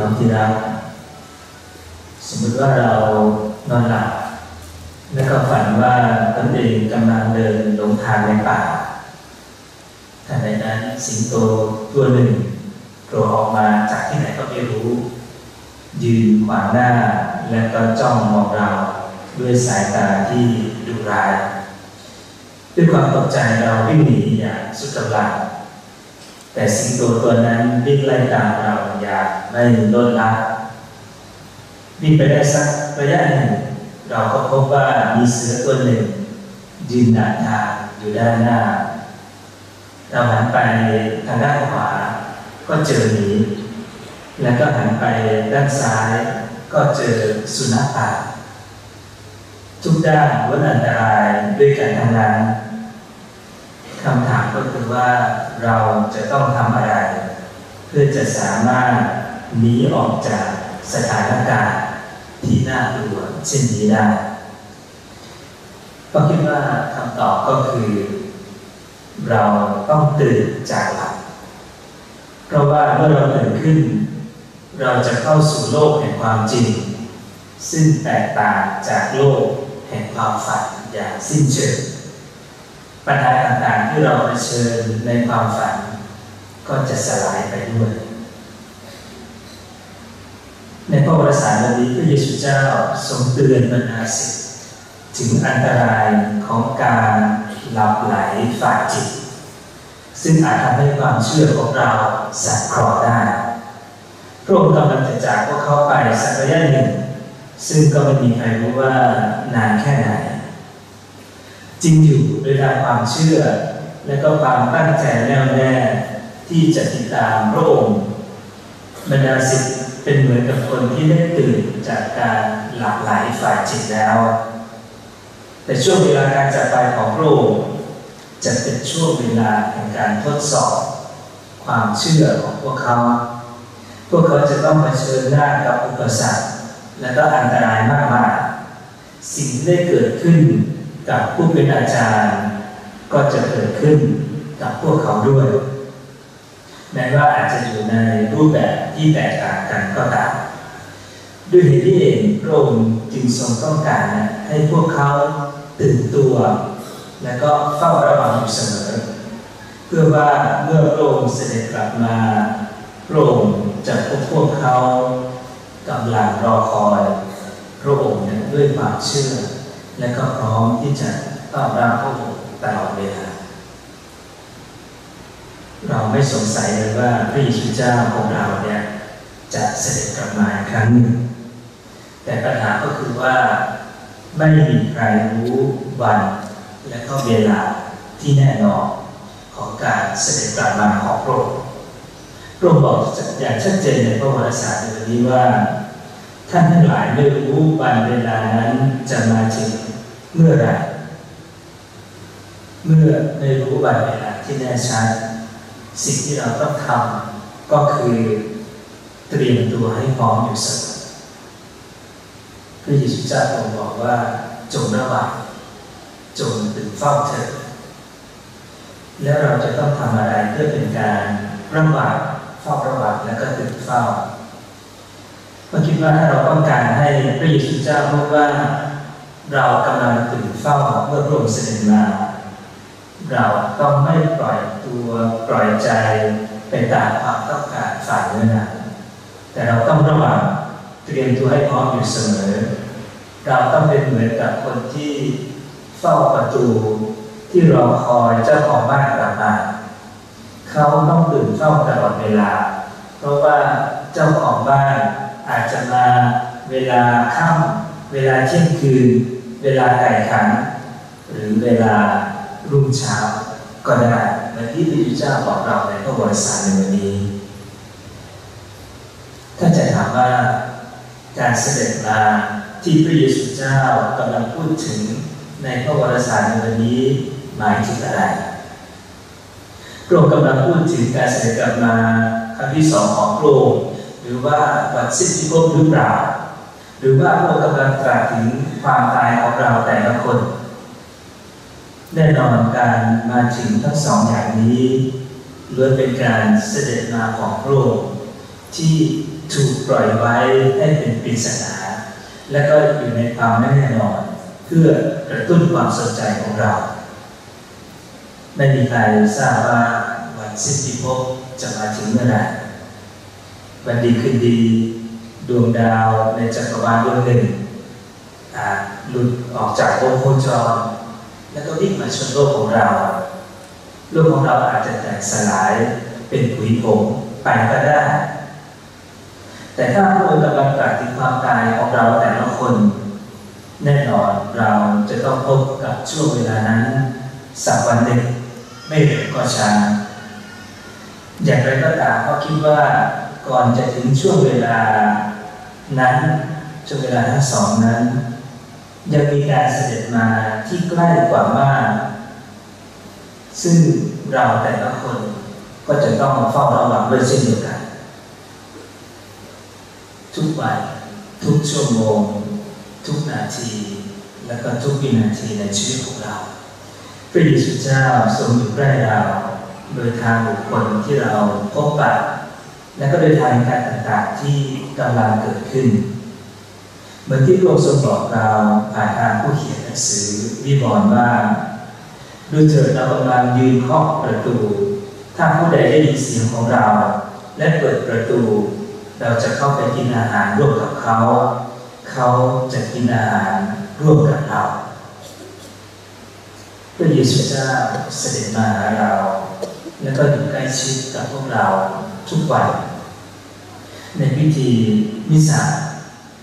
น้องที่รักสมมติว่าเรานอนหลับแล้วก็ฝันว่าตนเองกำลังเดินหลงทางในป่าขณะนั้นสิงโตตัวหนึ่งโผล่ออกมาจากที่ไหนก็ไม่รู้ ยืนขวางหน้า และก็จ้องมองเราด้วยสายตาที่ดุร้าย ด้วยความตกใจเราวิ่งหนีอย่างสุดกำลัง แต่สิงโตตัวนั้นวิ่งไล่ตามเราอย่างไม่ลดละวิ่งไปได้สักระยะหนึ่ง เราก็พบว่ามีเสือตัวหนึ่ง ยืนดักทางอยู่ด้านหน้า เราหันไปทางด้านขวา ก็เจอหมีแล้วก็หันไปด้านซ้าย ก็เจอสุนัขป่าทุกด้านล้วนอันตรายด้วยกันทั้งนั้น คำถามก็คือว่าเราจะต้องทำอะไร เพื่อจะสามารถหนีออกจากสถานการณ์ที่น่ากลัวเช่นนี้ได้ ก็คิดว่าคำตอบก็คือ เราต้องตื่นจากหลับเพราะว่าเมื่อเราตื่นขึ้น เราจะเข้าสู่โลกแห่งความจริง ซึ่งแตกต่างจากโลกแห่งความฝันอย่างสิ้นเชิง ปัญหาต่างๆที่เราเผชิญในความฝัน ก็จะสลายไปด้วย ในพระวรสารวันนี้พระเยซูเจ้าทรงเตือนบรรดาศิษย์ถึงอันตรายของการหลับไหลฝ่ายจิต ซึ่งอาจทำให้ความเชื่อของเราสั่นคลอได้พระองค์กำลังจะจากพวกเขาไปสักระยะหนึ่ง ซึ่งก็ไม่มีใครรู้ว่านานแค่ไหน จริงอยู่โดยการความเชื่อ และก็ความตั้งใจแน่วแน่ที่จะติดตามพระองค์บรรดาศิษย์เป็นเหมือนกับคนที่ได้ตื่นจากการหลับไหลฝ่ายจิตแล้ว แต่ช่วงเวลาการจากไปของพระองค์จะเป็นช่วงเวลาแห่งการทดสอบ ความเชื่อของพวกเขา พวกเขาจะต้องเผชิญหน้ากับอุปสรรคและก็อันตรายมากมายสิ่งที่ได้เกิดขึ้น กับผู้เป็นอาจารย์ ก็จะเกิดขึ้นกับพวกเขาด้วย แม้ว่าอาจจะอยู่ในรูปแบบที่แตกต่างกันก็ตามด้วยเหตุที่เองพระองค์จึงทรงต้องการให้พวกเขาตื่นตัว และก็เฝ้าระวังอยู่เสมอ เพื่อว่าเมื่อพระองค์เสด็จกลับมาพระองค์จะพบพวกเขากำลังรอคอยพระองค์ด้วยความเชื่อ และก็พร้อมที่จะต้อนรับพระองค์ตลอดเวลา เราไม่สงสัยเลยว่าพระเยซูเจ้าของเราเนี่ยจะเสด็จกลับมาอีกครั้งหนึ่ง แต่ปัญหาก็คือว่าไม่มีใครรู้วัน และก็เวลาที่แน่นอนของการเสด็จกลับมาของพระองค์พระองค์บอกอย่างชัดเจนในพระวรสารในวันนี้ว่า ท่านทั้งหลายไม่รู้วันเวลานั้นจะมาถึงเมื่อไรเมื่อไม่รู้วันเวลาที่แน่ชัดสิ่งที่เราต้องทำก็คือเตรียมตัวให้พร้อมอยู่เสมอพระเยซูเจ้าทรงบอกว่าจงระวังจงตื่นเฝ้าเถิดแล้วเราจะต้องทำอะไรเพื่อเป็นการระวังเฝ้าระวังและก็ตื่นเฝ้า เราคิดว่าถ้าเราต้องการให้พระเยซูเจ้ารู้ว่า เรากำลังตื่นเฝ้าเมื่อพระองค์เสด็จมาเราต้องไม่ปล่อยตัวปล่อยใจไปตามความต้องการฝ่ายเนื้อหนังแต่เราต้องระวังเตรียมตัวให้พร้อมอยู่เสมอ เราต้องเป็นเหมือนกับคนที่เฝ้าประตูที่รอคอยเจ้าของบ้านกลับมาเขาต้องตื่นเฝ้าตลอดเวลา เพราะว่าเจ้าของบ้าน อาจจะมาเวลาค่ำเวลาเที่ยงคืน เวลาไก่ขันหรือเวลารุ่งเช้าก็ได้เหมือนที่พระพุทธเจ้าบอกเราในพระวรสารในวันนี้ถ้าจะถามว่าการเสด็จมาที่พระเยซูเจ้ากำลังพูดถึงในพระวรสารในวันนี้หมายถึงอะไรพระองค์กำลังพูดถึงการเสด็จกลับมาครั้งที่สองของพระองค์ รือว่าวันสิ้นพิภพหรือเปล่า หรือว่าพระองค์กำลังตรัสถึงความตายของเราแต่ละคน แน่นอนการมาถึงทั้งสองอย่างนี้ล้วนเป็นการเสด็จมาของพระองค์ที่ถูกปล่อยไว้ให้เป็นปริศนา และก็อยู่ในความไม่แน่นอน เพื่อกระตุ้นความสนใจของเรา ไม่มีใครทราบว่าวันสิ้นพิภพจะมาถึงเมื่อไหร่ วันดีคืนดี ดวงดาวในจักรวาลดวงหนึ่งหลุดออกจากวงโคจร แล้วก็วิ่งมาชนโลกของเรา โลกของเราอาจจะแตกสลายเป็นผุยผงไปก็ได้ แต่ถ้าพระองค์กำลังตรัสถึงความตายของเราแต่ละคน แน่นอนเราจะต้องพบกับช่วงเวลานั้น สักวันหนึ่งไม่เร็วก็ช้าอย่างไรก็ตามก็คิดว่า ก่อนจะถึงช่วงเวลานั้นช่วงเวลาทั้งสองนั้น ยังมีการเสด็จมาที่ใกล้กว่ามาก ซึ่งเราแต่ละคนก็จะต้องมาเฝ้าระวังด้วยเช่นเดียวกัน ทุกวันทุกชั่วโมง ทุกนาที และก็ทุกวินาทีในชีวิตของเรา พระเยซูเจ้าทรงอยู่ใกล้เรา โดยทางบุคคลที่เราพบปะ และก็โดยทางการต่างๆที่กำลังเกิดขึ้น เหมือนที่พระองค์ทรงบอกเราผ่านทางผู้เขียนหนังสือวิบอนว่าดูเถิดเรากำลังยืนเคาะประตู ถ้าผู้ใดได้ยินเสียงของเรา และเปิดประตู เราจะเข้าไปกินอาหารร่วมกับเขา เขาจะกินอาหารร่วมกับเราพระเยซูเจ้าเสด็จมาหาเรา และก็อยู่ใกล้ชิดกับพวกเราทุกวัน ในพิธีมิสา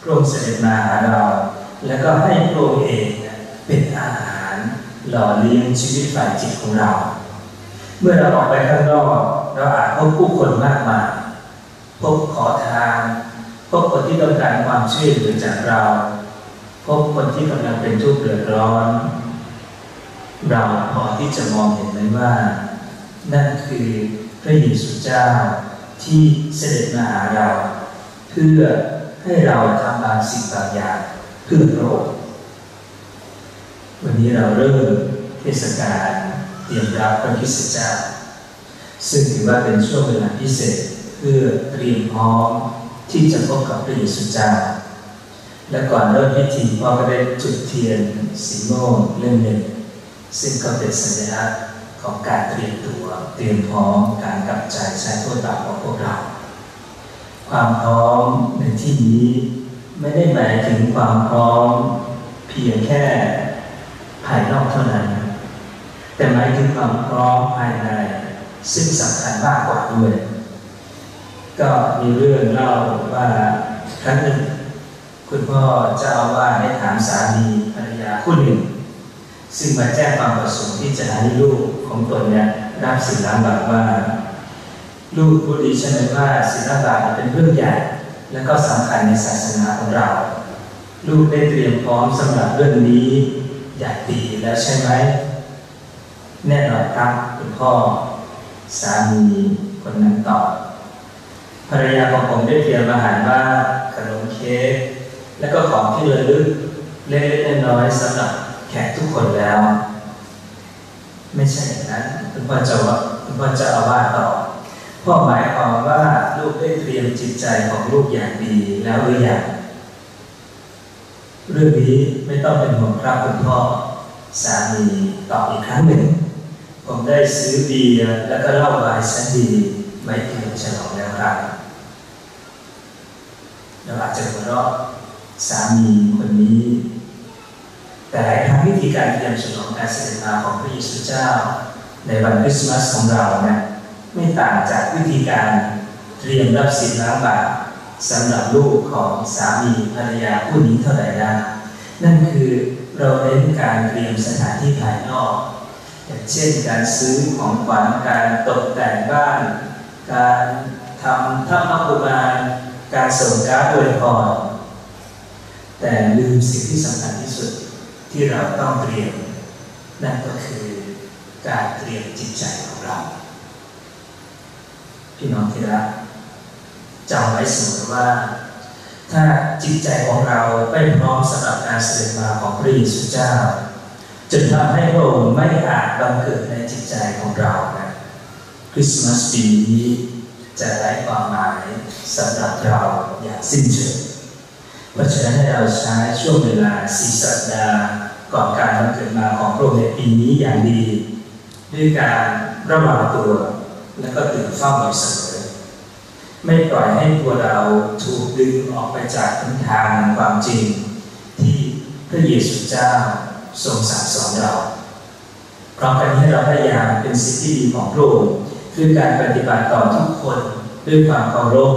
พระองค์เสด็จมาหาเรา แล้วก็ให้พระองค์เองเป็นอาหารหล่อเลี้ยงชีวิตฝ่ายจิตของเรา เมื่อเราออกไปข้างนอกเราอาจพบผู้คนมากมายพบขอทานพบคนที่ต้องการความช่วยเหลือจากเรา พบคนที่กำลังเป็นทุกข์เดือดร้อน เราพอที่จะมองเห็นไหมว่า นั่นคือพระเยซูเจ้า ที่เสด็จมาหาเรา เพื่อให้เราทำบางสิ่งบางอย่างเพื่อพระองค์วันนี้เราเริ่มเทศกาลเตรียมรับพระคิสเจ้าซึ่งถือว่าเป็นช่วงเวลาพิเศษเพื่อเตรียมพร้อมที่จะพบกับพระเยซูเจ้าและก่อนเริ่มพิธีพ่อก็ได้จุดเทียนสีโมงเล่มหนึ่งซึ่งก็เป็นสัญลักษณ์ ของการเตรียมตัว เตรียมพร้อมการกลับใจใช้โทษบาของพวกเรา ความพร้อมในที่นี้ไม่ได้หมายถึงความพร้อมเพียงแค่ภายนอกเท่านั้น แต่หมายถึงความพร้อมภายใน ซึ่งสำคัญมากกว่าด้วย ก็มีเรื่องเล่าว่าครั้งหนึ่งคุณพ่อเจ้าว่าได้ถามสามีภรรยาคู่หนึ่ง ซึ่งมาแจ้งความประสงค์ที่จะให้ลูกของตนเนี่ยรับสินล้างบาปว่าลูกผู้ดีใช่ไหมว่าสินล้าบาปเป็นเรื่องใหญ่ และก็สำคัญในศาสนาของเรา ลูกได้เตรียมพร้อมสำหรับเรื่องนี้อย่างดีแล้วใช่ไหมแน่นอนครับคุณพ่อ สามีคนนั้นตอบภรรยาของผมได้เตรียมอาหารว่าขนมเค้กและก็ของที่ระลึกเล็กๆน้อยๆสำหรับ แขกทุกคนแล้ว ไม่ใช่อย่างนั้นคุณพ่อจะว่าคุณพ่อจะเอาว่าต่อพ่อหมายความว่าลูกได้เตรียมจิตใจของลูกอย่างดีแล้วหรือยังเรื่องนี้ไม่ต้องเป็นห่วงครับคุณพ่อสามีตอบอีกครั้งหนึ่ง ผมได้ซื้อเบียร์แล้วก็เหล้าไวน์ชั้นดีไว้เตรียมฉลองแล้วครับเราอาจจะหัวเราะสามีคนนี้ แต่หลายครั้งวิธีการเตรียมฉลองการเสด็จมาของพระเยซูเจ้า ในวันคริสต์มาสของเราเนี่ยไม่ต่างจากวิธีการเตรียมรับสินล้างบาปสำหรับลูกของสามีภรรยาผู้นี้เท่าไหร่นะนั่นคือเราเน้นการเตรียมสถานที่ภายนอกอย่างเช่นการซื้อของขวัญการตกแต่งบ้าน การทำทัพพกุมารการส่งการ์ดอวยพรแต่ลืมสิ่งที่สำคัญ ที่เราต้องเตรียม นั่นก็คือการเตรียมจิตใจของเรา พี่น้องที่รักจำไว้เสมอว่า ถ้าจิตใจของเราไม่พร้อมสำหรับการเสด็จมาของพระเยซูเจ้าจนทำให้พระองค์ไม่อาจบังเกิดในจิตใจของเรานะคริสต์มาสปีนี้จะไร้ความหมายสำหรับเราอย่างสิ้นเชิงเพราะฉะนั้นให้เราใช้ช่วงเวลาสี่สัปดาห์ ก่อการวันเกิดมาของพระองค์ในปีนี้อย่างดี ด้วยการระวังตัวและก็ตื่นเฝ้าอยู่เสมอไม่ปล่อยให้ตัวเราถูกดึงออกไปจากทิศทางความจริง ที่พระเยซูเจ้าทรงสั่งสอนเราพร้อมกันนี้เราพยายามเป็นสิ่งที่ดีของพระองค์ด้วยการปฏิบัติต่อทุกคนด้วยความเคารพ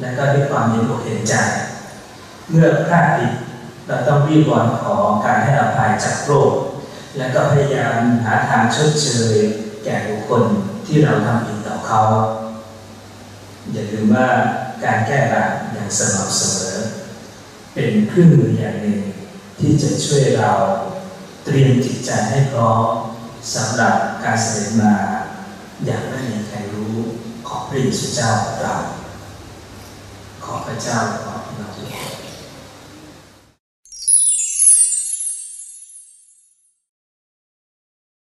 และก็ด้วยความเห็นอกเห็นใจเมื่อพลาดผิด เราต้องรีบวอนขอการให้อภัยจากโรคและก็พยายามหาทางชดเชยแก่บุคคลที่เราทำผิดต่อเขา อย่าลืมว่าการแก้บาปอย่างสม่ำเสมอ เป็นเครื่องมืออย่างหนึ่งที่จะช่วยเราเตรียมจิตใจให้พร้อมสำหรับการเสด็จมาอย่างไม่มีใครรู้ของพระเยซูเจ้าของเรา ขอพระเจ้า